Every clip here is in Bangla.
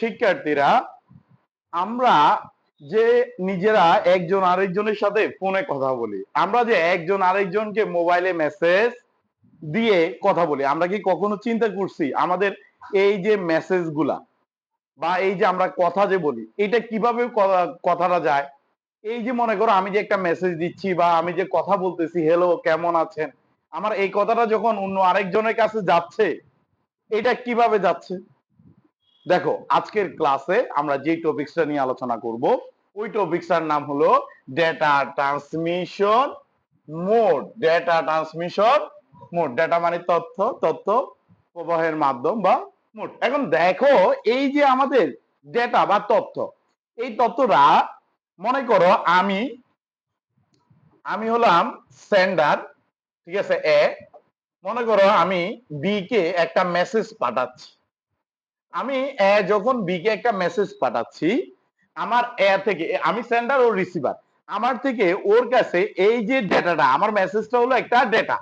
শিক্ষার্থীরা, আমরা যে নিজেরা একজন আরেকজনের সাথে ফোনে কথা বলি, আমরা যে একজন আরেকজনকে মোবাইলে মেসেজ দিয়ে কথা বলি, আমরা কি কখনো চিন্তা করছি আমাদের এই যে মেসেজগুলা বা এই যে আমরা কথা যে বলি, এটা কীভাবে কথাটা যায়? এই যে মনে করো আমি যে একটা মেসেজ দিচ্ছি বা আমি যে কথা বলতেছি হ্যালো কেমন আছেন? আমার এই কথাটা যখন অন্য আরেকজনের কাছে যাচ্ছে, এটা কীভাবে যাচ্ছে? দেখো, আজকের ক্লাসে আমরা যে টপিকসটা নিয়ে আলোচনা করব, ওই টপিকসটার নাম হলো data transmission mode data transmission mode data মানে তথ্য তথ্য প্রবাহের মাধ্যম বা মোড এখন দেখো, এই যে আমাদের ডেটা বা তথ্য, এই তথ্যটা মনে করো আমি আমি হলাম সেন্ডার ঠিক আছে? এ, মনে করো আমি বি কে একটা মেসেজ পাঠাচ্ছি। আমি যখন বি কে একটা মেসেজ পাঠাচ্ছি, আমার এ থেকে আমি সেন্ডার ও রিসিভার আমার থেকে ওর কাছে এই যে ডেটাটা আমার মেসেজটা হলো একটা ডেটা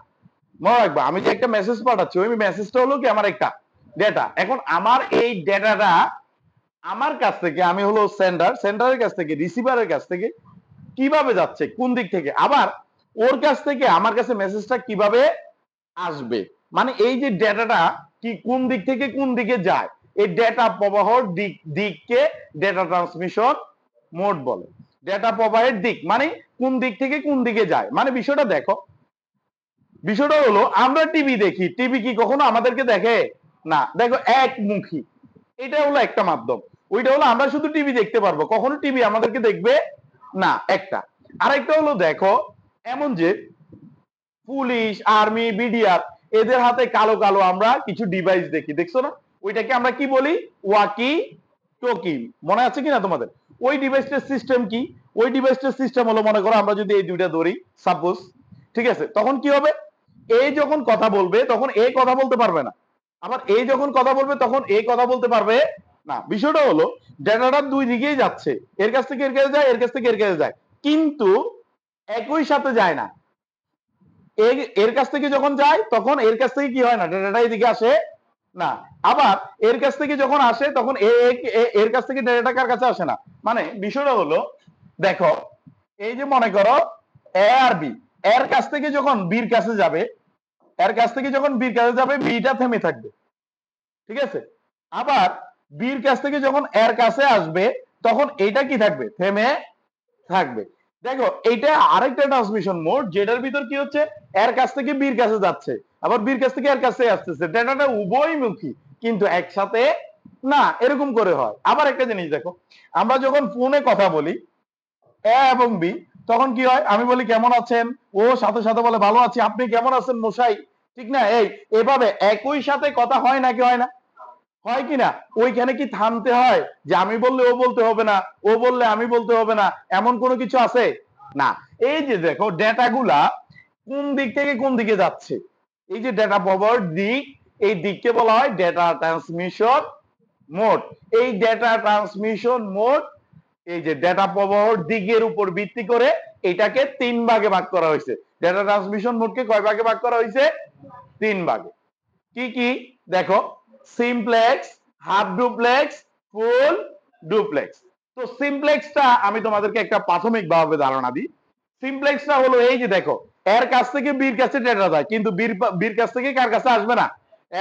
মনে রাখবা, আমি যে একটা মেসেজ পাঠাচ্ছি, ওই মেসেজটা হলো কি আমার একটা ডেটা এখন আমার এই ডেটাটা আমার কাছ থেকে, আমি হলো সেন্ডার সেন্ডারের কাছ থেকে রিসিভারের কাছ থেকে কীভাবে যাচ্ছে, কোন দিক থেকে? আবার ওর কাছ থেকে আমার কাছে মেসেজটা কীভাবে আসবে? মানে এই যে ডেটাটা কি কোন দিক থেকে কোন দিকে যায়? এই ডেটা প্রবাহর দিক, দিককে ডেটা ট্রান্সমিশন মোড বলে। ডেটা প্রবাহের দিক মানে কোন দিক থেকে কোন দিকে যায়? মানে বিষয়টা দেখো। বিষয়টা হলো, আমরা টিভি দেখি। টিভি কি কখনো আমাদেরকে দেখে? না। দেখো, একমুখী। এটা হলো একটা মাধ্যম। ওইটা হলো আমরা শুধু টিভি দেখতে পারব। কখনো টিভি আমাদেরকে দেখবে? না, একটা। আরেকটা হলো, দেখো, এমন যে পুলিশ, আর্মি, বিডিআর, এদের হাতে কালো কালো আমরা কিছু ডিভাইস দেখি। দেখছ না? ওইটাকে আমরা কি বলি? Walkie talkie. মনে আছে কিনা তোমাদের? ওই ডিভাইসটার সিস্টেম কি? ওই ডিভাইসটার সিস্টেম হলো, মনে করো আমরা যদি এই দুইটা ধরি সাপোজ ঠিক আছে? তখন কি হবে? এই যখন কথা বলবে, তখন এই কথা বলতে পারবে না। আবার এই যখন কথা বলবে, তখন এই কথা বলতে পারবে না। বিষয়টা হলো ডেটাটা দুই দিকেই যাচ্ছে। এর কাছ থেকে এর কাছে যায়, এর কাছ থেকে এর কাছে যায়। কিন্তু একই সাথে যায় না। এর কাছ থেকে যখন যায়, তখন এর কাছ থেকে কি হয় না? ডেটাটা এদিকে আসে না, আবার এর কাছ থেকে যখন আসে, তখন এর কাছ থেকে ডেটাটা কার কাছে আসে না? মানে বিষয়টা হলো, দেখো, এই যে মনে করো, এ আর বি, এর কাছ থেকে যখন বির কাছে যাবে, এর কাছ থেকে যখন বির কাছে যাবে বিটা থেমে থাকবে। ঠিক আছে? আবার বির কাছ থেকে যখন এর কাছে আসবে, তখন এটা কি থাকবে? থেমে থাকবে। দেখো এটা আরেকটা ট্রান্সমিশন মোড যেটার ভিতর কি হচ্ছে? এর কাছ থেকে বির কাছে যাচ্ছে। আবার বির কাছ থেকে এর কাছে আসতেছে। ডেটাটা উভয়মুখী, কিন্তু একসাথে না, এরকম করে হয়। আবার একটা জিনিস দেখো, আমরা যখন ফোনে কথা বলি, এ এবং বি, তখন কি হয়? আমি বলি, কেমন আছেন? ও, সাথে সাথে বলে, ভালো আছি। আপনি কেমন আছেন মশাই? ঠিক না? এই, এভাবে একই সাথে কথা হয় নাকি হয় না? হয় কি না? ওইখানে কি থামতে হয়? যে আমি বললে ও বলতে হবে না, ও বললে আমি বলতে হবে না, এমন কোনো কিছু আছে? না। এই যে দেখো, ডেটাগুলা কোন দিক থেকে কোন দিকে যাচ্ছে? এই যে ডেটা পাওয়ার দিক এই দিককে বলা হয় ডেটা ট্রান্সমিশন মোড এই ডেটা ট্রান্সমিশন মোড এই যে ডেটা প্রবাহর দিকের উপর ভিত্তি করে এটাকে তিন ভাগে ভাগ করা হয়েছে। ডেটা ট্রান্সমিশন মোডকে কয় ভাগে ভাগ করা হয়েছে? তিন ভাগে। কি কি? দেখো simplex half duplex full duplex তো সিমপ্লেক্সটা আমি তোমাদেরকে একটা প্রাথমিক ভাবে ধারণা দিই। সিমপ্লেক্সটা হলো এই যে দেখো এর কাছ থেকে বীর কাছে ডেটা যায়, কিন্তু বীর বীর কাছ থেকে কার কাছে আসবে না?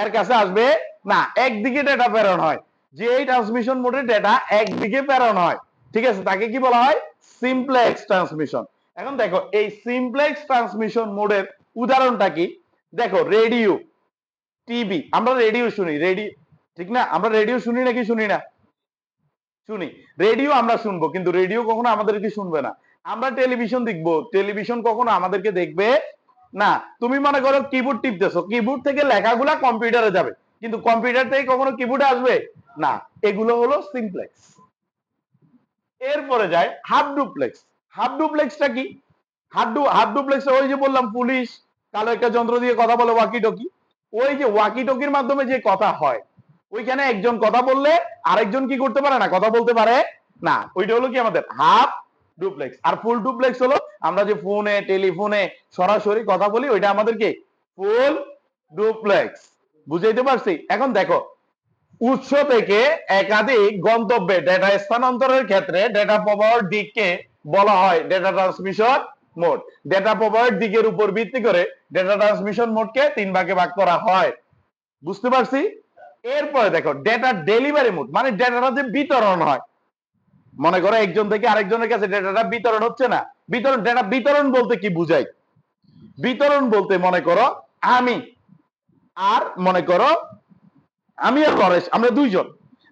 এর কাছে আসবে না, একদিকে ডেটা প্রেরণ হয়। যে এই ট্রান্সমিশন মোডে ডেটা একদিকে প্রেরণ হয়। ঠিক আছে, তাকে কি বলা হয়? সিমপ্লেক্স ট্রান্সমিশন এখন দেখো, এই সিমপ্লেক্স ট্রান্সমিশন মোডের উদাহরণটা কি? দেখো রেডিও টিভি আমরা রেডিও শুনি রেডিও ঠিক না? আমরা রেডিও শুনি নাকি শুনি না? শুনি। রেডিও আমরা শুনব, কিন্তু রেডিও কখনো আমাদেরকে শুনবে না। আমরা টেলিভিশন দেখব। টেলিভিশন কখনো আমাদেরকে দেখবে না। তুমি মনে করো কিবোর্ড টিপতেছো। কিবোর্ড থেকে লেখাগুলা কম্পিউটারে যাবে। কিন্তু কম্পিউটার থেকে কখনো কিবোর্ডে আসবে? না। এগুলো হলো সিমপ্লেক্স এরপরে যায় হাফ ডুপ্লেক্স হাফ ডুপ্লেক্সটা কি? হাফ ডু হাফ ডুপ্লেক্স ওই যে বললাম, পুলিশ, কালো একটা যন্ত্র দিয়ে কথা বলে ওয়াকি টকি ওই যে ওয়াকি টকির মাধ্যমে যে কথা হয়, ওইখানে একজন কথা বললে আরেকজন কি করতে পারে না? কথা বলতে পারে না। ওইটা হলো কি আমাদের? হাফ ডুপ্লেক্স আর ফুল ডুপ্লেক্স হলো, আমরা যে ফোনে টেলিফোনে সরাসরি কথা বলি, ওইটা আমাদের কি? ফুল ডুপ্লেক্স বুঝাইতে পারছি? এখন দেখো, উৎস থেকে একাধিক গন্তব্যে ডেটা স্থানান্তরের ক্ষেত্রে ডেটা প্রবাহের দিককে বলা হয় ডেটা ট্রান্সমিশন মোড ডেটা প্রবাহের দিকের উপর ভিত্তি করে ডেটা ট্রান্সমিশন মোডকে তিন ভাগে ভাগ করা হয়। বুঝতে পারছি? এরপরে দেখো ডেটা ডেলিভারি মোড মানে ডেটাটা যে বিতরণ হয়। মনে করো একজন থেকে আরেকজনের কাছে ডেটাটা বিতরণ হচ্ছে না। বিতরণ, ডেটা বিতরণ বলতে কি বুঝাই? বিতরণ বলতে মনে করো আমি আর মনে করো আমি আর লরেশ, আমরা দুইজন।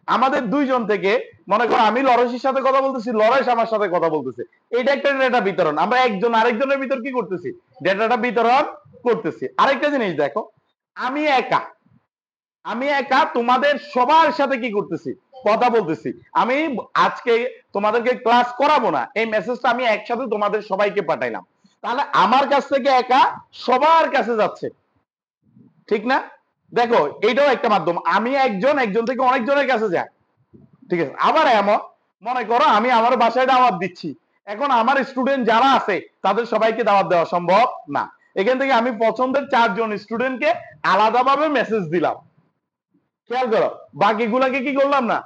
আমাদের দুইজন থেকে মনে করো আমি লরেশের সাথে কথা বলতেছি, লরেশ আমার সাথে কথা বলতেছে। এটা একটা ডেটা বিতরণ। আমরা একজন আরেকজনের ভিতর কি করতেছি? ডেটাটা বিতরণ করতেছি। আরেকটা জিনিস দেখো, আমি একা আমি একা তোমাদের সবার সাথে কি করতেছি? কথা বলতেছি। আমি আজকে তোমাদেরকে ক্লাস করাবো না। এই মেসেজটা আমি একসাথে তোমাদের সবাইকে পাঠাইলাম। তাহলে আমার কাছ থেকে একা সবার কাছে যাচ্ছে। ঠিক না? দেখো এটাও একটা মাধ্যম। আমি একজন একজন থেকে অনেকজনের কাছে যাই ঠিক আছে? আবার এমন, মনে করো আমি আমার বাসায় দাওয়াত দিচ্ছি। এখন আমার স্টুডেন্ট যারা আছে, তাদের সবাইকে দাওয়াত দেওয়া সম্ভব না। এখান থেকে আমি পছন্দের চারজন স্টুডেন্টকে আলাদাভাবে মেসেজ দিলাম। খেয়াল করো, বাকিগুলাকে কি করলাম না?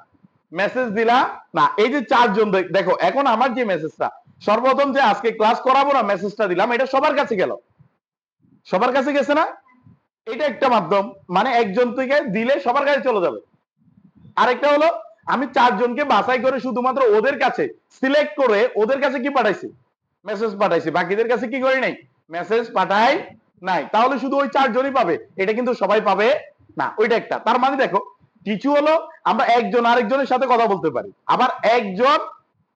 মেসেজ দিলাম না, এই যে চারজন দেখো, এখন আমার যে মেসেজটা সর্বপ্রথম যে আজকে ক্লাস করাবো না মেসেজটা দিলাম, এটা সবার কাছে গেল। সবার কাছে গেছে না? এটা একটা মাধ্যম মানে একজন থেকে দিলে সবার কাছে চলে যাবে। আরেকটা হলো, আমি চারজনকে বাছাই করে শুধুমাত্র ওদের কাছে সিলেক্ট করে ওদের কাছে কি পাঠাইছি? মেসেজ পাঠাইছি, বাকিদের কাছে কি করি নাই? মেসেজ পাঠাই নাই। তাহলে শুধু ওই চারজনই পাবে, এটা কিন্তু সবাই পাবে না, ওইটা একটা। তার মানে দেখো কিছু হলো আমরা একজন আরেকজনের সাথে কথা বলতে পারি। আবার একজন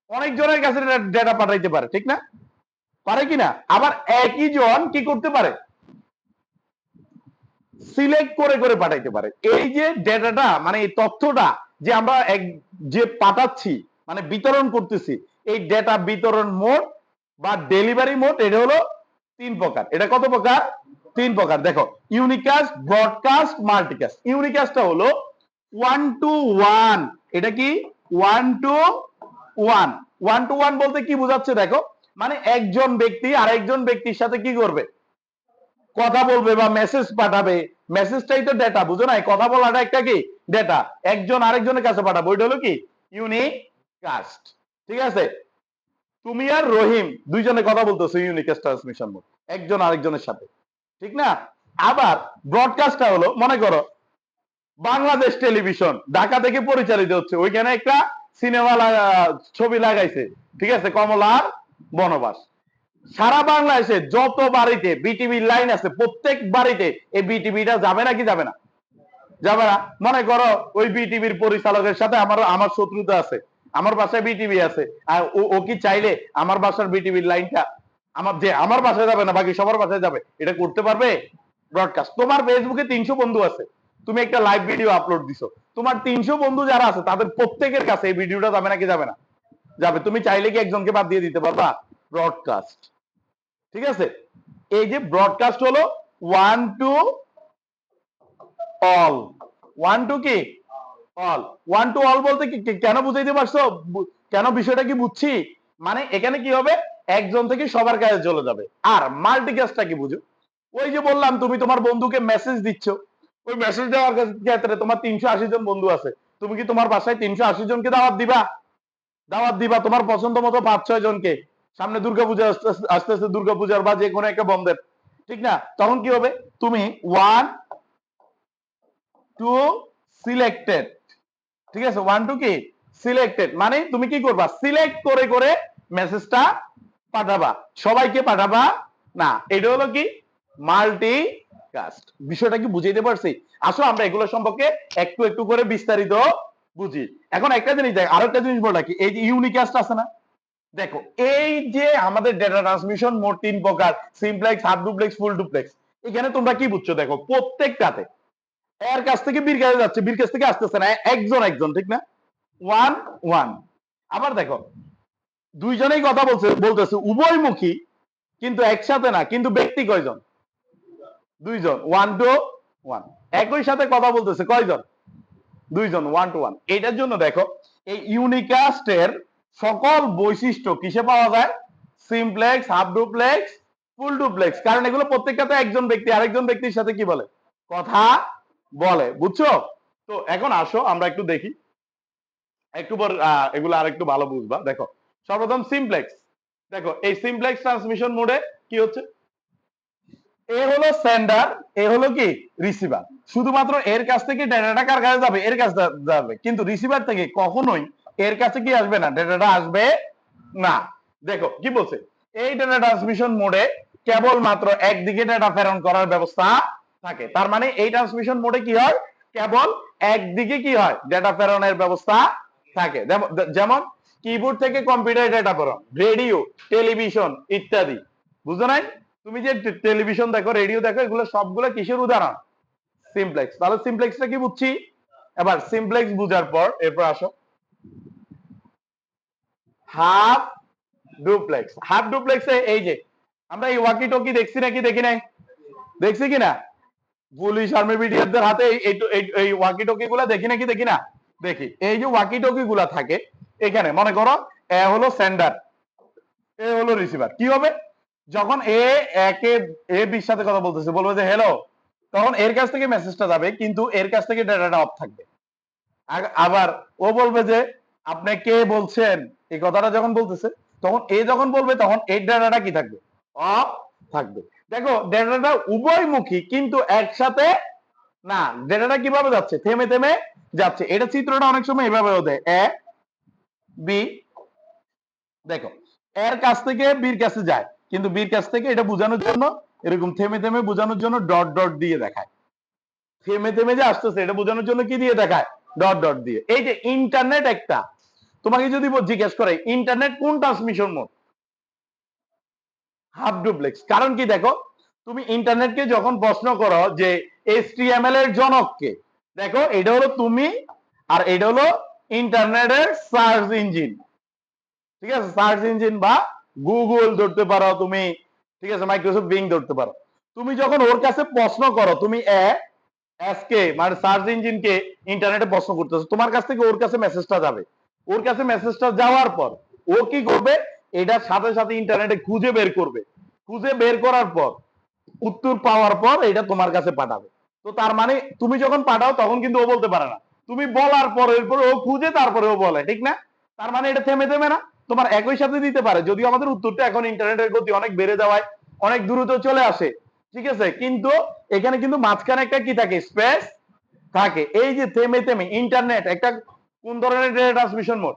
অনেকজনের কাছে ডেটা পাঠাইতে পারে, ঠিক না? পারে কি না? আবার একই জন কি করতে পারে? সিলেক্ট করে করে পাঠাইতে পারে। এই যে ডেটাটা মানে এই তথ্যটা যে আমরা এক, যে পাঠাচ্ছি মানে বিতরণ করতেছি, এই ডেটা বিতরণ মোড বা ডেলিভারি মোড, এটা হলো তিন প্রকার। এটা কত প্রকার? তিন প্রকার। দেখো ইউনিকাস্ট ব্রডকাস্ট মাল্টিকাস্ট ইউনিকাস্টটা হলো ওয়ান টু ওয়ান এটা কি? One to one one to one বলতে কি বোঝাচ্ছে দেখো? মানে একজন ব্যক্তি আরেকজন ব্যক্তির সাথে কি করবে? কথা বলবে বা মেসেজ পাঠাবে। মেসেজটাই তো ডেটা বুঝো না কথা বলাটা একটা কি? ডেটা একজন আরেকজনের কাছে পাঠাবো। ওইটা হলো কি? ইউনিকাস্ট ঠিক আছে? তুমি আর রহিম দুইজনে কথা বলতেছো ইউনিকাস্ট ট্রান্সমিশন মোড একজন আরেকজনের সাথে। ঠিক না? আবার ব্রডকাস্টটা হলো, মনে করো, বাংলাদেশ টেলিভিশন ঢাকা থেকে পরিচালিত হচ্ছে। ওইখানে একটা সিনেমা ছবি লাগাইছে, ঠিক আছে কমলার বনবাস। সারা বাংলাদেশে যত বাড়িতে বিটিভির লাইন আছে, প্রত্যেক বাড়িতে এই বিটিভিটা যাবে নাকি যাবে না? যাবে না। মনে করো, ওই বিটিভির পরিচালকের সাথে আমার আমার শত্রুতা আছে, আমার বাসায় বিটিভি আছে, আর ও কি চাইলে আমার বাসার বিটিভির লাইনটা আমার যে আমার বাসায় যাবে না, বাকি সবার বাসায় যাবে, এটা করতে পারবে? ব্রডকাস্ট তোমার ফেসবুকে তিনশো বন্ধু আছে। তুমি একটা লাইভ ভিডিও আপলোড দিছো। তোমার তিনশো বন্ধু যারা আছে, তাদের প্রত্যেকের কাছে এই ভিডিওটা যাবে নাকি যাবে না? যাবে। তুমি চাইলে কি একজনকে বাদ দিয়ে দিতে পারবা? ব্রডকাস্ট ঠিক আছে? এই যে ব্রডকাস্ট হলো one to all one to কি? অল ওয়ান টু অল বলতে কি কেন বুঝাইতে পারছ? কেন বিষয়টা কি বুঝছি? মানে এখানে কি হবে? একজন থেকে সবার কাছে চলে যাবে। আর মাল্টিকাস্টটা কি বুঝো? ওই যে বললাম, তুমি তোমার বন্ধুকে মেসেজ দিচ্ছ। ওই মেসেজ দেওয়ার ক্ষেত্রে তোমার তিনশো আশি জন বন্ধু আছে। তুমি কি তোমার বাসায় তিনশো আশি জনকে দাওয়াত দিবা? দাওয়াত দিবা তোমার পছন্দ মতো পাঁচ ছয় জনকে। সামনে দুর্গাপূজা আস্তে আস্তে দুর্গাপূজার বা যে কোনো একটা বন্ধের। ঠিক না? তখন কি হবে? তুমি ওয়ান টু সিলেক্টেড ঠিক আছে? ওয়ান টু কি? সিলেক্টেড মানে তুমি কি করবা? সিলেক্ট করে করে মেসেজটা পাঠাবা। সবাইকে পাঠাবা? না, এটা হলো কি? মাল্টি কাস্ট বিষয়টা কি বুঝাইতে পারছি? আসো, আমরা এগুলো সম্পর্কে একটু একটু করে বিস্তারিত বুঝি। এখন একটা জিনিস দেখ আরও একটা জিনিস বলা কি? এই যে ইউনিকাস্ট আছে না? দেখো, এই যে আমাদের ডেটা ট্রান্সমিশন মোট তিন প্রকার, simplex, half duplex, full duplex, এখানে তোমরা কি বুঝছ? দেখো, প্রত্যেকটাতে। এর কাছ থেকে বীর কাছে যাচ্ছে, বীর কাছ থেকে আসতেছে না, একজন একজন, ঠিক না? One one. আবার দেখো দুইজনেই কথা বলছে, বলতেছে, উভয়মুখী, কিন্তু একসাথে না, কিন্তু ব্যক্তি কয়জন? দুইজন ওয়ান টু ওয়ান একই সাথে কথা বলতেছে, কয়জন? দুইজন ওয়ান টু ওয়ান এটার জন্য দেখো, এই ইউনিকাস্টের সকল বৈশিষ্ট্য কিসে পাওয়া যায়? Simplex, half duplex, full duplex. কারণ এগুলো প্রত্যেকটাতে একজন ব্যক্তি, আরেকজন ব্যক্তির সাথে কি বলে? কথা বলে, বুঝছ? তো এখন আসো, আমরা একটু দেখি। একটু পর এগুলো আর একটু ভালো বুঝবা। দেখো সর্বপ্রথম সিমপ্লেক্স দেখো, এই সিমপ্লেক্স ট্রান্সমিশন মোডে কি হচ্ছে? এ হলো সেন্ডার এ হলো কি? রিসিভার শুধুমাত্র এর কাছ থেকে ডেটাটা কার কাছে যাবে? এর কাছে যাবে। কিন্তু রিসিভার থেকে কখনোই এর কাছে কি আসবে না? ডেটাটা আসবে না। দেখো, কি বলছে? এই ডেটা ট্রান্সমিশন মোডে কেবল মাত্র একদিকে ডেটা প্রেরণ করার ব্যবস্থা থাকে। তার মানে এই ট্রান্সমিশন মোডে কি হয়? কেবল একদিকে কি হয়? ডেটা প্রেরণের ব্যবস্থা থাকে। যেমন- যেমন কিবোর্ড থেকে কম্পিউটার ডেটা প্রেরণ রেডিও টেলিভিশন ইত্যাদি। বুঝছ নাই? তুমি যে টেলিভিশন দেখো রেডিও দেখো, এগুলো সবগুলো কিসের উদাহরণ? সিমপ্লেক্স তাহলে সিমপ্লেক্সটা কি বুঝছি? এবার সিমপ্লেক্স বুঝার পর, এরপর আসো। Half duplex. হাফ ডুপ্লেক্সে এই যে, আমরা এই ওয়াকি টকি দেখছি নাকি, দেখি নাই? দেখছি কিনা? পুলিশ আর্মি বিডিআরদের হাতে এই ওয়াকি টকি গুলা দেখি নাকি, দেখি না? দেখি। এই যে ওয়াকি টকি গুলা থাকে এখানে মনে করো এ হলো সেন্ডার এ হলো রিসিভার কি হবে? যখন এ একে, এ বির সাথে কথা বলতেছে, বলবে যে হ্যালো তখন এর কাছ থেকে মেসেজটা যাবে, কিন্তু এর কাছ থেকে ডেটাটা অফ থাকবে। আবার ও বলবে যে, আপনি কে বলছেন? এই কথাটা যখন বলতেছে, তখন এ যখন বলবে, তখন এই ডেটাটা কি থাকবে? অফ থাকবে। দেখো ডেটাটা উভয়মুখী, কিন্তু একসাথে না ডেটাটা কীভাবে যাচ্ছে? থেমে থেমে যাচ্ছে। এটা চিত্রটা অনেক সময় এভাবেও দেয়। এ বি দেখো, এর কাছ থেকে বির কাছে যায়, কিন্তু বির কাছ থেকে এটা বোঝানোর জন্য, এরকম থেমে থেমে বোঝানোর জন্য ডট ডট দিয়ে দেখায়। থেমে থেমে যে আসতেছে, এটা বোঝানোর জন্য কি দিয়ে দেখায়? ডট ডট দিয়ে। এই যে ইন্টারনেট একটা, তোমাকে যদি জিজ্ঞেস করে ইন্টারনেট কোন ট্রান্সমিশন মোড হাফ ডুপ্লেক্স কারণ কি দেখো, তুমি ইন্টারনেটকে যখন প্রশ্ন করো যে এইচটিএমএল এর জনককে, দেখো, এটা হলো তুমি আর এটা হলো ইন্টারনেটের সার্চ ইঞ্জিন। ঠিক আছে? সার্চ ইঞ্জিন বা গুগল ধরতে পারো, তুমি, ঠিক আছে? মাইক্রোসফট বিং ধরতে পারো। তুমি যখন ওর কাছে প্রশ্ন করো, তুমি এ এসকে মানে সার্চ ইঞ্জিনকে ইন্টারনেটে প্রশ্ন করতেছো, তোমার কাছ থেকে ওর কাছে মেসেজটা যাবে। ওর কাছে মেসেজটা যাওয়ার পর, ও কি করবে? এটার সাথে সাথে ইন্টারনেটে খুঁজে বের করবে। খুঁজে বের করার পর, উত্তর পাওয়ার পর এটা তোমার কাছে পাঠাবে। তো তার মানে তুমি যখন পাঠাও, তখন কিন্তু ও বলতে পারে না। তুমি বলার পর ও খুঁজে তারপরে ও বলে, ঠিক না? তার মানে এটা থেমে থেমে না। তোমার একই সাথে দিতে পারে, যদিও আমাদের উত্তরটা এখন ইন্টারনেটের গতি অনেক বেড়ে যাওয়ায় অনেক দ্রুত চলে আসে, ঠিক আছে? কিন্তু এখানে কিন্তু মাঝখানে একটা কি থাকে? স্পেস থাকে। এই যে থেমে থেমে ইন্টারনেট একটা কোন ধরনের data transmission mode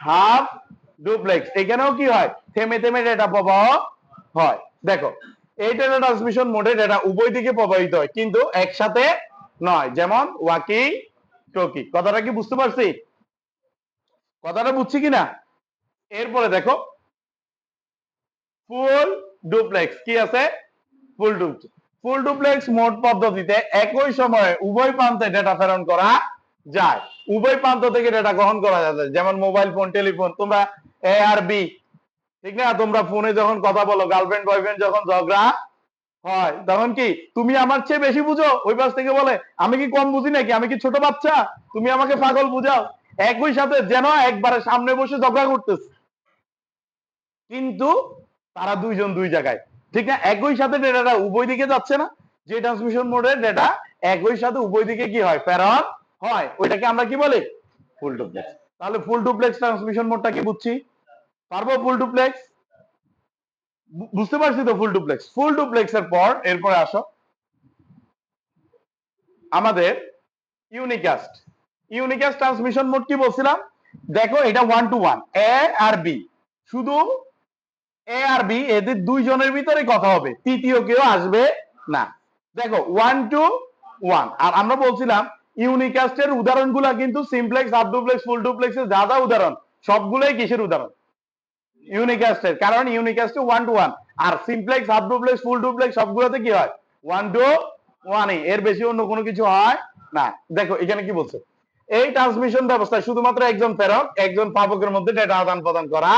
half duplex এখানেও কি হয়? থেমে থেমে ডেটা প্রবাহ হয়। দেখো, এই ডেটা ট্রান্সমিশন মোডে ডেটা উভয় দিকে প্রবাহিত হয়, কিন্তু একসাথে নয়। যেমন ওয়াকি টকি কথাটা কি বুঝতে পারছি? কথাটা বুঝছি কিনা? এরপরে দেখো। ফুল ডুপ্লেক্স কি আছে? Full duplex full duplex mode পদ্ধতিতে একই সময়ে উভয় প্রান্তে ডেটা প্রেরণ করা যায়। উভয় প্রান্ত থেকে ডেটা গ্রহণ করা যায়। যেমন মোবাইল ফোন টেলিফোন তোমরা এ আর বি ঠিক না? তোমরা ফোনে যখন কথা বলো গার্লফ্রেন্ড বয়ফ্রেন্ড যখন ঝগড়া হয়। তখন কি, তুমি আমার চেয়ে বেশি বুঝো? ওই পাশ থেকে বলে, আমি কি কম বুঝি নাকি? আমি কি ছোট বাচ্চা? তুমি আমাকে পাগল বুঝাও। একই সাথে যেন একবারে সামনে বসে ঝগড়া করতেছে। কিন্তু তারা দুইজন দুই জায়গায়। ঠিক না? একই সাথে ডেটাটা উভয় দিকে যাচ্ছে না। যে ট্রান্সমিশন মোডের ডেটা একই সাথে উভয় দিকে কি হয়? প্রেরণ হয়। ওইটাকে আমরা কি বলি? ফুল ডুপ্লেক্স তাহলে ফুল ডুপ্লেক্স ট্রান্সমিশন মোডটা কি বুঝছি? পারব ফুল ডুপ্লেক্স বুঝতে পারছি তো ফুল ডুপ্লেক্স ফুল ডুপ্লেক্স এর পর, এরপরে আসো। আমাদের ইউনিকাস্ট ইউনিকাস্ট ট্রান্সমিশন মোড কি বলছিলাম? দেখো, এটা ওয়ান টু ওয়ান এ আর বি শুধু এ আর বি এদের দুইজনের ভিতরে কথা হবে। তৃতীয় কেউ আসবে না। দেখো ওয়ান টু ওয়ান আর আমরা বলছিলাম ইউনিকাস্টের উদাহরণগুলা কিন্তু সিমপ্লেক্স হাফ ডুপ্লেক্স ফুল ডুপ্লেক্সের যা যা উদাহরণ, সবগুলোই কিসের উদাহরণ? ইউনিকাস্টের কারণ ইউনিকাস্টে one to one R simplex half duplex full duplex সবগুলোতে কি হয়? ওয়ান টু ওয়ানই এর বেশি অন্য কোনো কিছু হয় না। দেখো, এখানে কি বলছে? এই ট্রান্সমিশন ব্যবস্থায় শুধুমাত্র একজন প্রেরক, একজন পাবকের মধ্যে ডেটা আদান প্রদান করা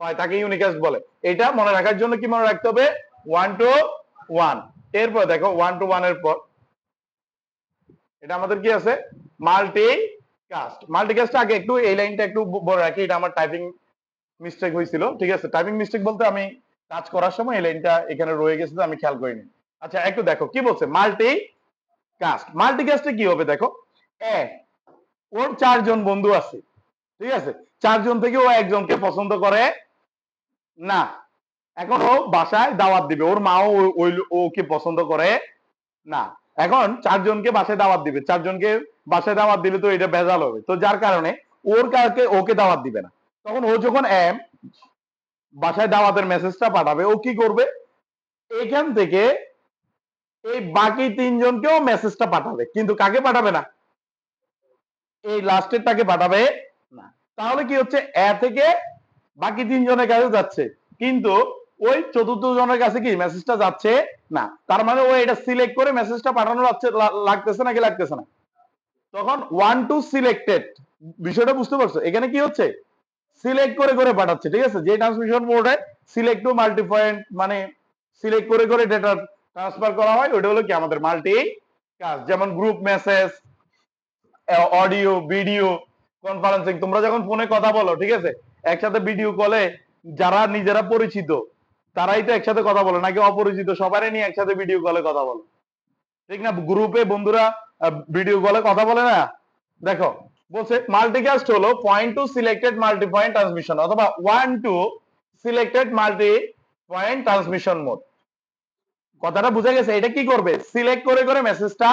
হয়, তাকে ইউনিকাস্ট বলে। এটা মনে রাখার জন্য কি মনে রাখতে হবে? ওয়ান টু ওয়ান এরপর দেখো ওয়ান টু ওয়ানের পর। এটা আমাদের কি আছে? মাল্টি কাস্ট মাল্টি কাস্ট আগে একটু, এই লাইনটা একটু বড় রাখি, এটা আমার টাইপিং মিস্টেক হয়েছিল, ঠিক আছে? টাইপিং মিস্টেক বলতে আমি কাজ করার সময় এই লাইনটা এখানে রয়ে গেছে আমি খেয়াল করিনি। আচ্ছা একটু দেখো, কি বলছে? মাল্টি কাস্ট মাল্টি কাস্টে কি হবে দেখো? এ, ওর চারজন বন্ধু আছে, ঠিক আছে? চারজন থেকে ও একজনকে পছন্দ করে না। এখন ও বাসায় দাওয়াত দিবে, ওর মাও ওই ওকে পছন্দ করে না। এখন চারজনকে বাসায় দাওয়াত দিবে, চারজনকে বাসায় দাওয়াত দিলে তো এটা ভেজাল হবে। তো যার কারণে ওর কাউকে, ওকে দাওয়াত দিবে না। তখন ও যখন এম বাসায় দাওয়াতের মেসেজটা পাঠাবে, ও কি করবে? এখান থেকে এই বাকি তিনজনকেও মেসেজটা পাঠাবে। কিন্তু কাকে পাঠাবে না? এই লাস্টেরটাকে পাঠাবে না। তাহলে কি হচ্ছে? এ থেকে বাকি তিনজনের কাছে যাচ্ছে। কিন্তু ওই চতুর্থ জনের কাছে কি মেসেজটা যাচ্ছে না। তার মানে ও এটা সিলেক্ট করে মেসেজটা পাঠানো লাগছে লাগতেছে নাকি লাগতেছে না? তখন ওয়ান টু সিলেক্টেড বিষয়টা বুঝতে পারছ? এখানে কি হচ্ছে? সিলেক্ট করে করে পাঠাচ্ছে, ঠিক আছে? যে ট্রান্সমিশন মোডে সিলেক্ট টু মাল্টি পয়েন্ট মানে সিলেক্ট করে করে ডেটা ট্রান্সফার করা হয় ওটা হলো কি? আমাদের মাল্টি কাজ। যেমন group message audio video conferencing তোমরা যখন ফোনে কথা বলো, ঠিক আছে? একসাথে ভিডিও কলে যারা নিজেরা পরিচিত, তারাই তো একসাথে কথা বলে, নাকি অপরিচিত? সবারই নিয়ে একসাথে ভিডিও কলে কথা বলো। ঠিক না? গ্রুপে বন্ধুরা ভিডিও কলে কথা বলে না? দেখো বলছে মাল্টিকাস্ট হলো point to selected multi point transmission অথবা one to selected multi point transmission mode কথাটা বুঝে গেছে? এটা কি করবে? সিলেক্ট করে করে মেসেজটা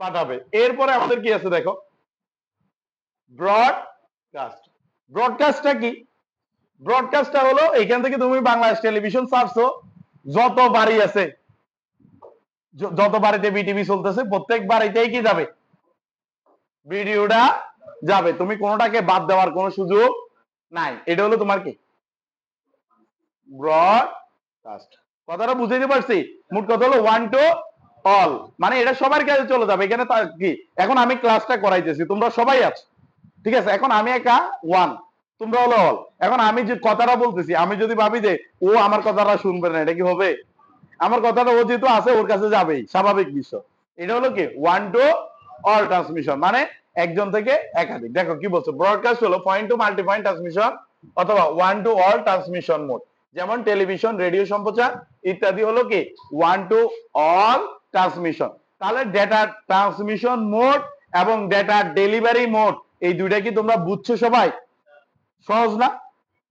পাঠাবে। এরপরে আমাদের কি আছে দেখো? ব্রডকাস্ট ব্রডকাস্টটা কি? ব্রডকাস্টটা হলো, এখান থেকে তুমি বাংলাদেশ টেলিভিশন ছাড়ছো, যত বাড়ি আছে যত বাড়িতে বিটিভি চলতেছে, প্রত্যেক বাড়িতেই কি যাবে? ভিডিওটা যাবে। তুমি কোনোটাকে বাদ দেওয়ার কোনো সুযোগ নাই। এটা হলো তোমার কি? ব্রডকাস্ট কথাটা বুঝাইতে পারছি? মোট কথা হলো ওয়ান টু অল মানে এটা সবার কাছে চলে যাবে। এখানে কি? এখন আমি ক্লাসটা করাইতেছি। তোমরা সবাই আছো। ঠিক আছে? এখন আমি একা ওয়ান তোমরা হলো অল এখন আমি যে কথাটা বলতেছি, আমি যদি ভাবি যে ও আমার কথাটা শুনবে না, এটা কি হবে? আমার কথাটা ও যেহেতু আছে, ওর কাছে যাবেই। স্বাভাবিক বিষয়। এটা হলো কি? ওয়ান টু অল ট্রান্সমিশন মানে একজন থেকে একাধিক। দেখো কি বলছো ব্রডকাস্ট হলো point to multi point transmission অথবা one to all transmission mode যেমন টেলিভিশন রেডিও সম্প্রচার ইত্যাদি হলো কি? ওয়ান টু অল ট্রান্সমিশন তাহলে ডেটা ট্রান্সমিশন মোড এবং ডেটা ডেলিভারি মোড এই দুইটা কি তোমরা বুঝছ সবাই? সহজ না?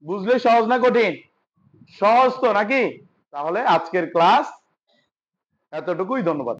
বুঝলে সহজ না কঠিন? সহজ তো নাকি? তাহলে আজকের ক্লাস এতটুকুই, ধন্যবাদ।